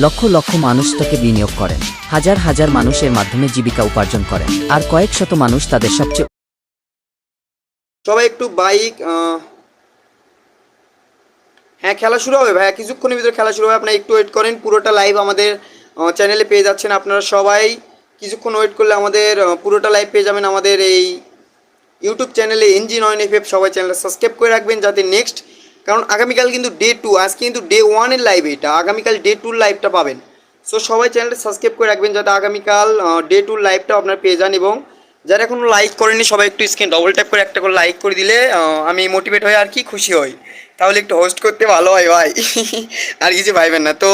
লক্ষ লক্ষ মানুষ তাকে বিনিয়োগ করেন। হাজার হাজার মানুষ এর মাধ্যমে জীবিকা উপার্জন করেন। আর কয়েক শত মানুষ তাদের সবচেয়ে সবাই একটু বাইক হ্যাঁ খেলা শুরু হবে ভাইয়া। কিছুক্ষণের ভিতরে খেলা শুরু হবে। আপনারা একটু ওয়েট করেন। পুরোটা লাইভ আমাদের চ্যানেলে পেয়ে যাচ্ছেন আপনারা সবাই। কিছুক্ষণ ওয়েট করলে আমাদের পুরোটা লাইভ পেয়ে যাবেন আমাদের এই ইউটিউব চ্যানেলে এনজি নয়ন এফ সবাই চ্যানেলটা সাবস্ক্রাইব করে রাখবেন। যাতে নেক্সট কারণ আগামীকাল কিন্তু ডে টু আজকে কিন্তু ডে ওয়ানের লাইভ এটা। আগামীকাল ডে টুর লাইভটা পাবেন। সো সবাই চ্যানেলটা সাবস্ক্রাইব করে রাখবেন যাতে আগামীকাল ডে টুর লাইভটা আপনারা পেয়ে যান এবং যারা এখনও লাইক করেনি সবাই একটু স্ক্রিন ডবল ট্যাপ করে একটা করে লাইক করে দিলে আমি মোটিভেট হয়ে আর কি খুশি হই। তাহলে একটু হোস্ট করতে ভালো হয়, ভাই। আর কিছু ভাইবেন না, তো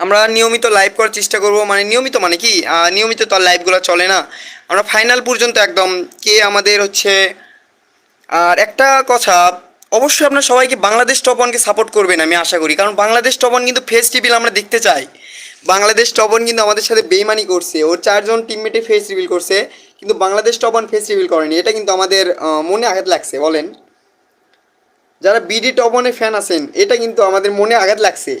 আমরা নিয়মিত লাইভ করার চেষ্টা করব। মানে নিয়মিত মানে কি? নিয়মিত তো আর লাইভগুলো চলে না। আমরা ফাইনাল পর্যন্ত একদম কে আমাদের হচ্ছে, আর একটা কথা অবশ্যই আপনার সবাইকে বাংলাদেশ টপ ওয়ানকে সাপোর্ট করবেন, আমি আশা করি। কারণ বাংলাদেশ টপ ওয়ান কিন্তু ফেস রিভিল আমরা দেখতে চাই। বাংলাদেশ টপ ওয়ান কিন্তু আমাদের সাথে বেইমানি করছে। ওর চারজন টিমমেটে ফেস রিভিল করছে, কিন্তু Bangladesh top one face reveal করেনি। এটা কিন্তু আমাদের মনে আঘাত লাগছে, বলেন। যারা বিডি টপ ওয়ানের ফ্যান আছেন, এটা কিন্তু আমাদের মনে আঘাত লাগছে।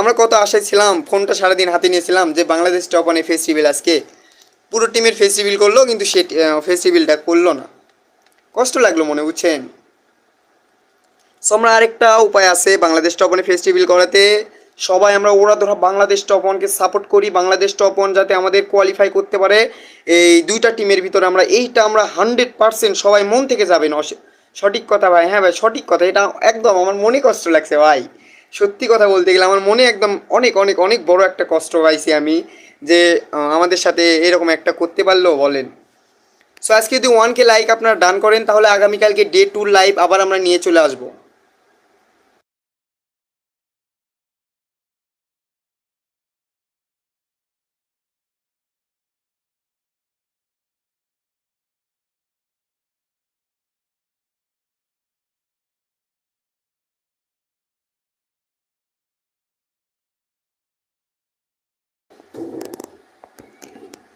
আমরা কত আশায় ছিলাম, ফোনটা সারাদিন হাতে নিয়েছিলাম যে বাংলাদেশ টপ ওয়ানে ফেস রিভিল আজকে। পুরো টিমের ফেস রিভিল করল, কিন্তু সে ফেস রিভিলটা করল না। কষ্ট লাগল মনে, বুঝছেন? সো আমরা আরেকটা উপায় আছে বাংলাদেশ টপ ওয়ানে ফেস্টিভ্যাল করাতে। সবাই আমরা ওরা ধরা বাংলাদেশ টপ ওয়ানকে সাপোর্ট করি, বাংলাদেশ টপ ওয়ান যাতে আমাদের কোয়ালিফাই করতে পারে। এই দুইটা টিমের ভিতরে আমরা, এইটা আমরা হান্ড্রেড পার্সেন্ট সবাই মন থেকে যাবেন সঠিক কথা ভাই হ্যাঁ ভাই, সঠিক কথা। এটা একদম আমার মনে কষ্ট লাগছে ভাই। সত্যি কথা বলতে গেলে আমার মনে একদম অনেক অনেক অনেক বড় একটা কষ্ট পাইছি আমি যে আমাদের সাথে এরকম একটা করতে পারলেও বলেন। সো আজকে যদি ওয়ানকে লাইক আপনারা ডান করেন, তাহলে আগামীকালকে ডে টুর লাইভ আবার আমরা নিয়ে চলে আসব।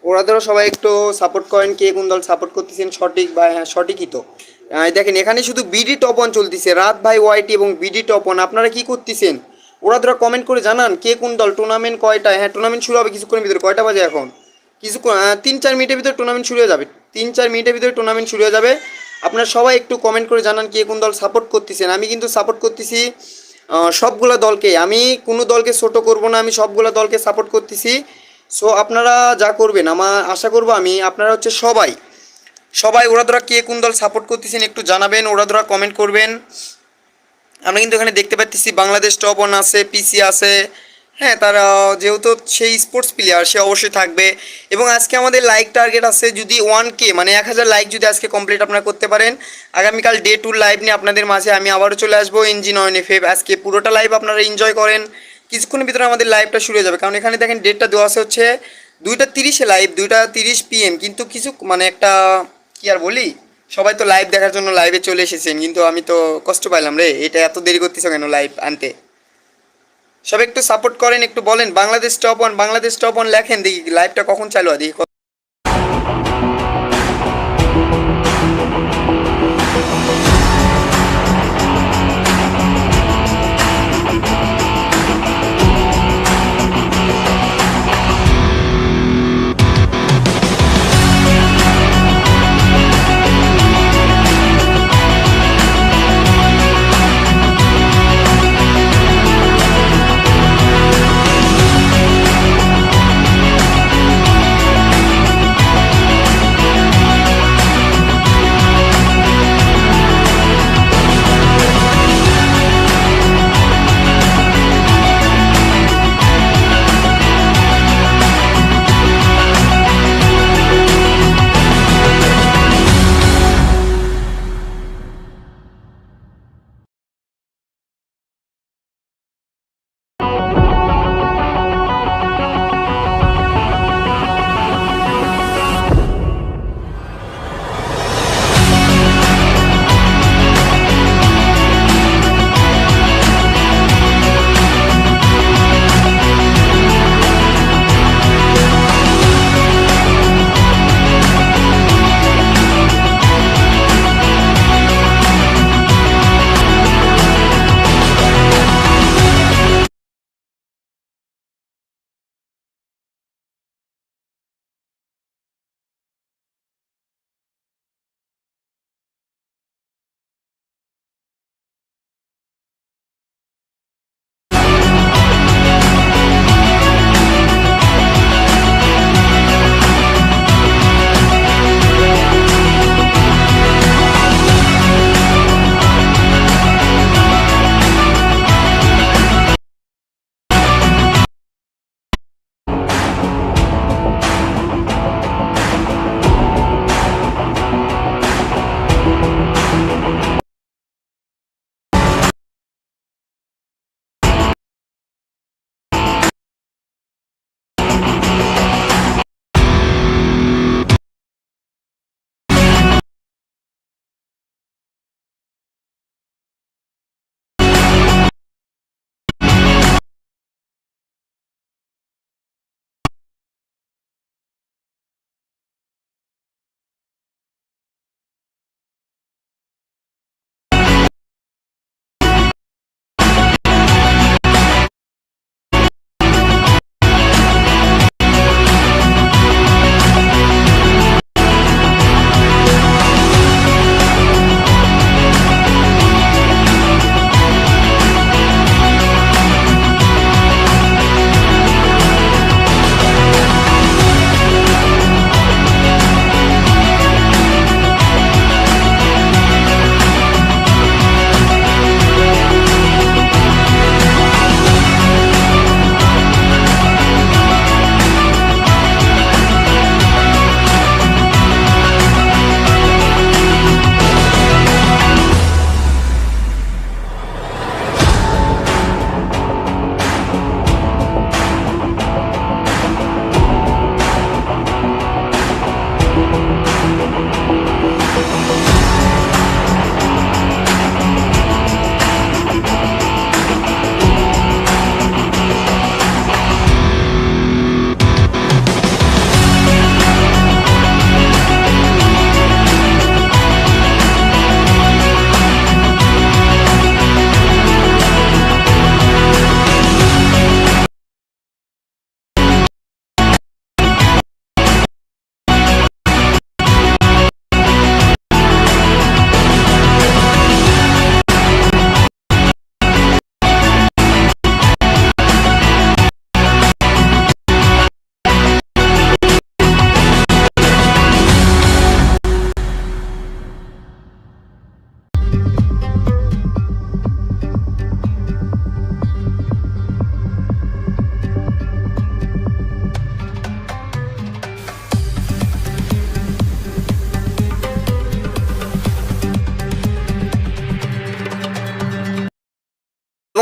ওরা ধরো সবাই একটু সাপোর্ট করেন কে কোন দল সাপোর্ট করতেছেন সঠিক বা হ্যাঁ সঠিকই তো। দেখেন, এখানে শুধু বিডি টপ ওয়ান চলতেছে। রাত ভাই ওয়াইটি এবং বিডি টপ ওয়ান আপনারা কি করতেছেন? ওরা ধরো কমেন্ট করে জানান কে কোন দল টুর্নামেন্ট কয়টা? হ্যাঁ টুর্নামেন্ট শুরু হবে কিছুক্ষণের ভিতরে, কয়টা বাজে এখন? কিছুক্ষণ তিন চার মিনিটের ভিতরে টুর্নামেন্ট শুরু হয়ে যাবে। তিন চার মিনিটের ভিতরে টুর্নামেন্ট শুরু হয়ে যাবে। আপনারা সবাই একটু কমেন্ট করে জানান কে কোন দল সাপোর্ট করতেছেন। আমি কিন্তু সাপোর্ট করতেছি সবগুলা দলকে। আমি কোনো দলকে ছোট করব না, আমি সবগুলা দলকে সাপোর্ট করতেছি। সো আপনারা যা করবেন আমার আশা করব আমি, আপনারা হচ্ছে সবাই সবাই ওরা ধরা কে কোন দল সাপোর্ট করতেছেন একটু জানাবেন ওরা ধরা কমেন্ট করবেন। আমরা কিন্তু এখানে দেখতে পাচ্ছি বাংলাদেশ টপ ওয়ান আছে পিসি আছে। হ্যাঁ তারা যেহেতু সেই স্পোর্টস প্লেয়ার সে অবশ্যই থাকবে। এবং আজকে আমাদের লাইক টার্গেট আছে যদি ওয়ান কে মানে এক হাজার লাইক যদি আজকে কমপ্লিট আপনারা করতে পারেন। আগামীকাল ডে টু লাইভ নিয়ে আপনাদের মাঝে আমি আবারও চলে আসব এনজি নয়ন এফ আজকে পুরোটা লাইভ আপনারা এনজয় করেন। কিছুক্ষণের ভিতরে আমাদের লাইভটা শুরু হয়ে যাবে। কারণ এখানে দেখেন ডেটটা দেওয়া আছে হচ্ছে দুইটা তিরিশে লাইভ দুইটা তিরিশ পিএম কিন্তু কিছু মানে একটা, কি আর বলি? সবাই তো লাইভ দেখার জন্য লাইভে চলে এসেছেন, কিন্তু আমি তো কষ্ট পাইলাম রে। এটা এত দেরি করতেছ কেন লাইভ আনতে? সবাই একটু সাপোর্ট করেন, একটু বলেন, Bangladesh top one Bangladesh top one লেখেন, দেখি লাইভটা কখন চালু হয়, দেখি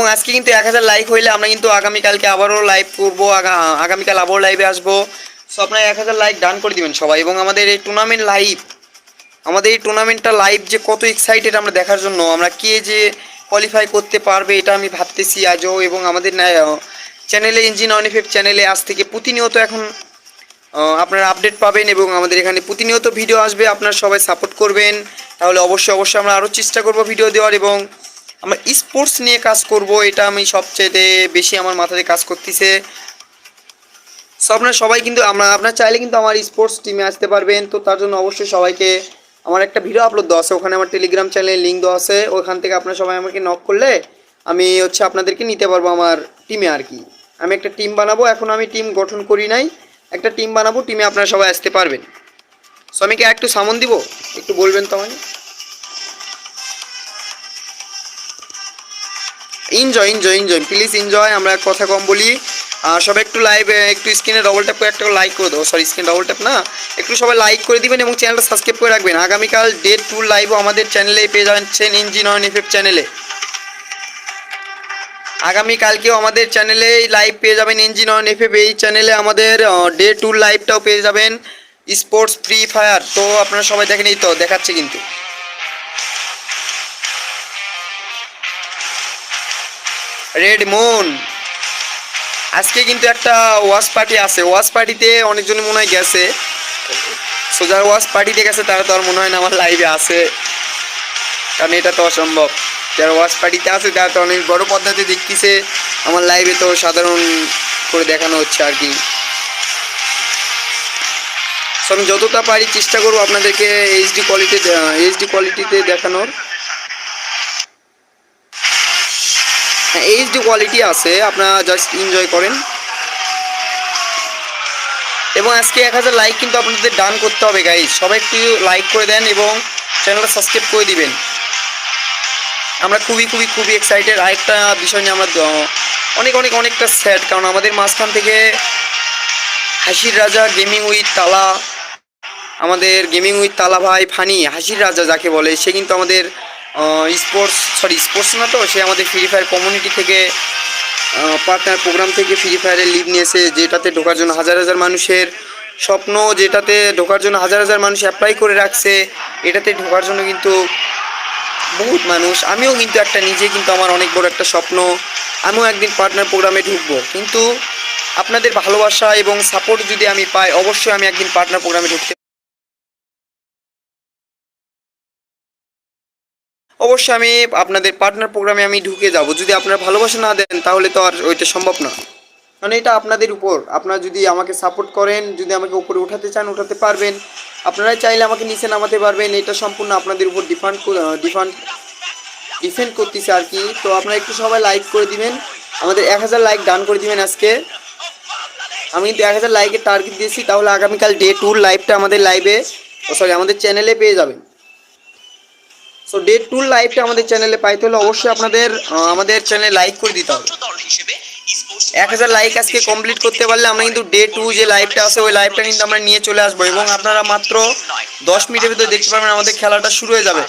এবং আজকে কিন্তু এক হাজার লাইক হইলে আমরা কিন্তু আগামীকালকে আবারও লাইভ করব আগামীকাল আবারও লাইভে আসব। সো আপনারা এক হাজার লাইক ডান করে দিবেন সবাই। এবং আমাদের এই টুর্নামেন্ট লাইভ আমাদের এই টুর্নামেন্টটা লাইভ যে কত এক্সাইটেড আমরা দেখার জন্য, আমরা কে যে কোয়ালিফাই করতে পারবে এটা আমি ভাবতেছি আজও। এবং আমাদের চ্যানেলে ইঞ্জিন অনিফেপ চ্যানেলে আজ থেকে প্রতিনিয়ত এখন আপনারা আপডেট পাবেন এবং আমাদের এখানে প্রতিনিয়ত ভিডিও আসবে। আপনারা সবাই সাপোর্ট করবেন। তাহলে অবশ্যই অবশ্যই আমরা আরও চেষ্টা করব ভিডিও দেওয়ার এবং আমরা স্পোর্টস নিয়ে কাজ করব, এটা আমি সবচেয়ে বেশি আমার মাথাতে কাজ করতেছে। সো আপনারা সবাই কিন্তু, আমরা, আপনার চাইলে কিন্তু আমার স্পোর্টস টিমে আসতে পারবেন। তো তার জন্য অবশ্যই সবাইকে আমার একটা ভিডিও আপলোড দেওয়া আছে। ওখানে আমার টেলিগ্রাম চ্যানেলের লিঙ্ক দেওয়া আছে। ওখান থেকে আপনারা সবাই আমাকে নক করলে আমি হচ্ছে আপনাদেরকে নিতে পারব আমার টিমে আর কি। আমি একটা টিম বানাবো। এখন আমি টিম গঠন করি নাই। একটা টিম বানাবো টিমে আপনারা সবাই আসতে পারবেন। সো আমি কি একটু সামন দিব? একটু বলবেন তো আমাকে। Enjoy enjoy enjoy please enjoy আমরা কথা কম বলি। সবাই একটু লাইভ একটু স্ক্রিনে ডবল ট্যাপ করে একটা লাইক করে দেবো সরি স্ক্রিন ডবল ট্যাপ না। একটু সবাই লাইক করে দিবেন এবং চ্যানেলটা সাবস্ক্রাইব করে রাখবেন। আগামীকাল ডে টু লাইভও আমাদের চ্যানেলে পেয়ে যাচ্ছেন ইঞ্জিন অন এফএফ চ্যানেলে আগামীকালকেও আমাদের চ্যানেলে লাইভ পেয়ে যাবেন ইঞ্জিন অন এফএফ এই চ্যানেলে আমাদের ডে টু লাইভটাও পেয়ে যাবেন স্পোর্টস ফ্রি ফায়ার তো আপনারা সবাই দেখেন, এই তো দেখাচ্ছে কিন্তু। রেড মুন আজকে কিন্তু একটা ওয়াশ পার্টি আছে। ওয়াশ পার্টিতে অনেকজন মনে হয় গেছে। সো যারা ওয়াশ পার্টিতে গেছে, তারা তো আর মনে হয় না আমার লাইভে আছে। কারণ এটা তো অসম্ভব। যারা ওয়াশ পার্টিতে আছে, তারা তো অনেক বড় পদ্ধতি দেখতেছে আমার লাইভে তো সাধারণ করে দেখানো হচ্ছে আর কি। সো আমি যতটা পারি চেষ্টা করব আপনাদেরকে এইচডি কোয়ালিটি এইচডি কোয়ালিটিতে দেখানোর। এইচডি কোয়ালিটি আছে, আপনারা জাস্ট এনজয় করেন। এবং আজকে এক হাজার লাইক কিন্তু আপনাদের ডান করতে হবে গাইজ সবাই একটু লাইক করে দেন এবং চ্যানেলটা সাবস্ক্রাইব করে দিবেন। আমরা খুবই খুবই খুবই এক্সাইটেড আরেকটা বিষয় নিয়ে আমরা অনেক অনেক, অনেকটা স্যাড কারণ আমাদের মাঝখান থেকে হাসির রাজা গেমিং উইথ তালা, আমাদের গেমিং উইথ তালা ভাই ফানি, হাসির রাজা যাকে বলে, সে কিন্তু আমাদের স্পোর্টস সরি স্পোর্টস না তো, সে আমাদের ফ্রি ফায়ার কমিউনিটি থেকে পার্টনার প্রোগ্রাম থেকে ফ্রি ফায়ারের লিভ নিয়েছে, যেটাতে ঢোকার জন্য হাজার হাজার মানুষের স্বপ্ন, যেটাতে ঢোকার জন্য হাজার হাজার মানুষ অ্যাপ্লাই করে রাখছে, এটাতে ঢোকার জন্য কিন্তু বহুত মানুষ। আমিও কিন্তু একটা, নিজে কিন্তু আমার অনেক বড় একটা স্বপ্ন, আমিও একদিন পার্টনার প্রোগ্রামে ঢুকবো। কিন্তু আপনাদের ভালোবাসা এবং সাপোর্ট যদি আমি পাই, অবশ্যই আমি একদিন পার্টনার প্রোগ্রামে ঢুকতে অবশ্যই আমি আপনাদের পার্টনার প্রোগ্রামে আমি ঢুকে যাব। যদি আপনারা ভালোবাসা না দেন, তাহলে তো আর ওইটা সম্ভব না। মানে এটা আপনাদের উপর। আপনারা যদি আমাকে সাপোর্ট করেন, যদি আমাকে উপরে উঠাতে চান, উঠাতে পারবেন। আপনারা চাইলে আমাকে নিচে নামাতে পারবেন। এটা সম্পূর্ণ আপনাদের উপর ডিফান্ড ডিফান্ড ডিফেন্ড করতেছে আর কি। তো আপনারা একটু সবাই লাইক করে দিবেন। আমাদের এক হাজার লাইক ডান করে দিবেন আজকে। আমি কিন্তু এক হাজার লাইকের টার্গেট দিয়েছি। তাহলে আগামীকাল ডে টুর লাইভটা আমাদের লাইভে সরি আমাদের চ্যানেলে পেয়ে যাবেন। সো ডে টুর লাইভটা আমাদের চ্যানেলে পাইতে হলে অবশ্যই আপনাদের আমাদের চ্যানেলে লাইক করে দিতে হবে। এক হাজার লাইক আজকে কমপ্লিট করতে পারলে আমরা কিন্তু ডে টু যে লাইভটা আছে ওই লাইভটা কিন্তু আমরা নিয়ে চলে আসব এবং আপনারা মাত্র দশ মিনিটের ভিতরে দেখতে পারবেন আমাদের খেলাটা শুরু হয়ে যাবে।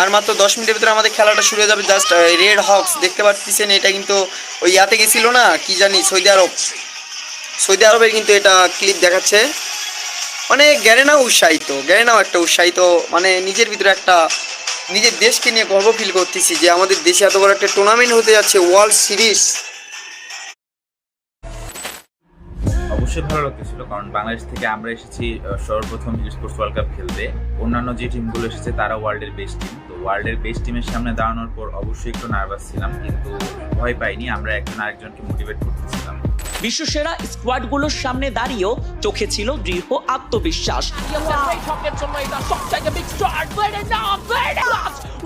আর মাত্র দশ মিনিটের ভিতরে আমাদের খেলাটা শুরু হয়ে যাবে জাস্ট রেড হক্স দেখতে পাচ্ছেন এটা কিন্তু ওই ইয়াতে গেছিল না? কি জানি সৌদি আরব। সৌদি আরবের কিন্তু এটা ক্লিপ দেখাচ্ছে। মানে গ্যারেনাও উৎসাহিত গ্যারেনাও একটা উৎসাহিত মানে নিজের ভিতরে একটা, নিজের দেশকে নিয়ে গর্ব ফিল করতেছি যে আমাদের দেশে এত বড় একটা টুর্নামেন্ট হতে যাচ্ছে ওয়ার্ল্ড সিরিজ অবশ্যই ভালো লাগতেছিল কারণ বাংলাদেশ থেকে আমরা এসেছি সর্বপ্রথম স্পোর্টস ওয়ার্ল্ড কাপ খেলতে অন্যান্য যে টিমগুলো এসেছে তারা ওয়ার্ল্ডের বেস্ট টিম তো ওয়ার্ল্ডের বেস্ট টিমের সামনে দাঁড়ানোর পর অবশ্যই একটু নার্ভাস ছিলাম কিন্তু ভয় পাইনি আমরা একজন আরেকজনকে মোটিভেট করতেছিলাম বিশ্বসেরা স্কোয়াডগুলোর সামনে দাঁড়িয়েও চোখে ছিল দৃঢ় আত্মবিশ্বাস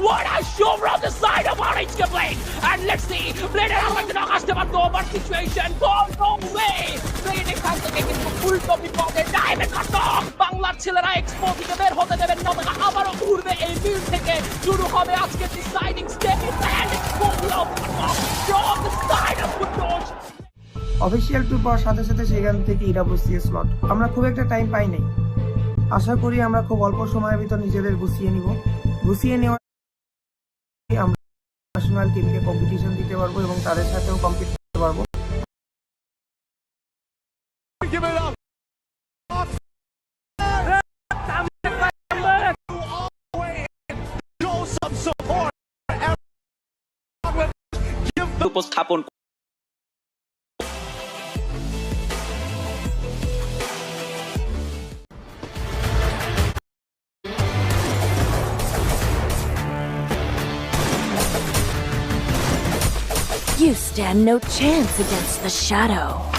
what a show from the side of orange blade and let's see, blade এর আমাকে knock আসতে পারতো over situation go no way blade এখান থেকে কিন্তু উল্টো বিপদে ডাইভে কাট বাংলার ছেলেরা এক্সপো থেকে বের হতে দেবেন না তারা আবারও ঘুরবে এই ফিল্ড থেকে শুরু হবে আজকে deciding stage and expo from the side of Kutosh official tour পাওয়ার সাথে সাথে সেখান থেকে ইডাব্লিউসি স্লট আমরা খুব একটা টাইম পাই নাই। আশা করি আমরা খুব অল্প সময়ের ভিতর নিজেদের গুছিয়ে নিব। গুছিয়ে নেওয়া আমরা ন্যাশনাল টিমকে কম্পিটিশন দিতে পারব এবং তাদের সাথেও কম্পিট করতে পারব। উপস্থাপন You stand no chance against the shadow.